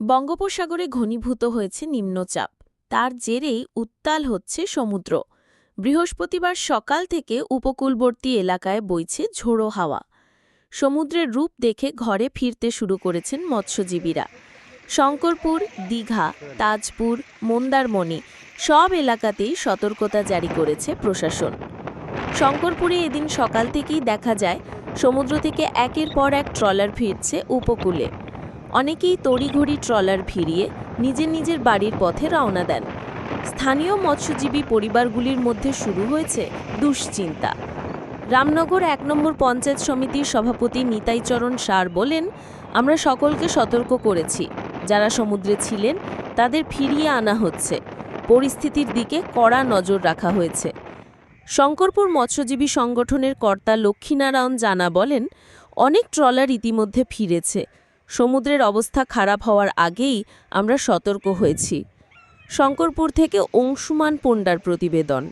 বঙ্গোপসাগরে ঘনীভূত হয়েছে নিম্নচাপ। তার জেরেই উত্তাল হচ্ছে সমুদ্র। বৃহস্পতিবার সকাল থেকে উপকূলবর্তী এলাকায় বইছে ঝোড়ো হাওয়া। সমুদ্রের রূপ দেখে ঘরে ফিরতে শুরু করেছেন মৎস্যজীবীরা। শঙ্করপুর, দীঘা, তাজপুর, মন্দারমণি সব এলাকাতেই সতর্কতা জারি করেছে প্রশাসন। শঙ্করপুরে এদিন সকাল থেকেই দেখা যায়, সমুদ্র থেকে একের পর এক ট্রলার ফিরছে উপকূলে। অনেকেই তড়িঘড়ি ট্রলার ভিড়িয়ে নিজের নিজের বাড়ির পথে রওনা দেন। স্থানীয় মৎস্যজীবী পরিবারগুলির মধ্যে শুরু হয়েছে দুশ্চিন্তা। রামনগর এক নম্বর পঞ্চায়েত সমিতির সভাপতি নিতাইচরণ সার বলেন, আমরা সকলকে সতর্ক করেছি। যারা সমুদ্রে ছিলেন, তাদের ফিরিয়ে আনা হচ্ছে। পরিস্থিতির দিকে কড়া নজর রাখা হয়েছে। শঙ্করপুর মৎস্যজীবী সংগঠনের কর্তা লক্ষ্মীনারায়ণ জানা বলেন, অনেক ট্রলার ইতিমধ্যে ফিরেছে। সমুদ্রের অবস্থা খারাপ হওয়ার আগেই আমরা সতর্ক হয়েছি। শঙ্করপুর থেকে অংশুমান পণ্ডার প্রতিবেদন।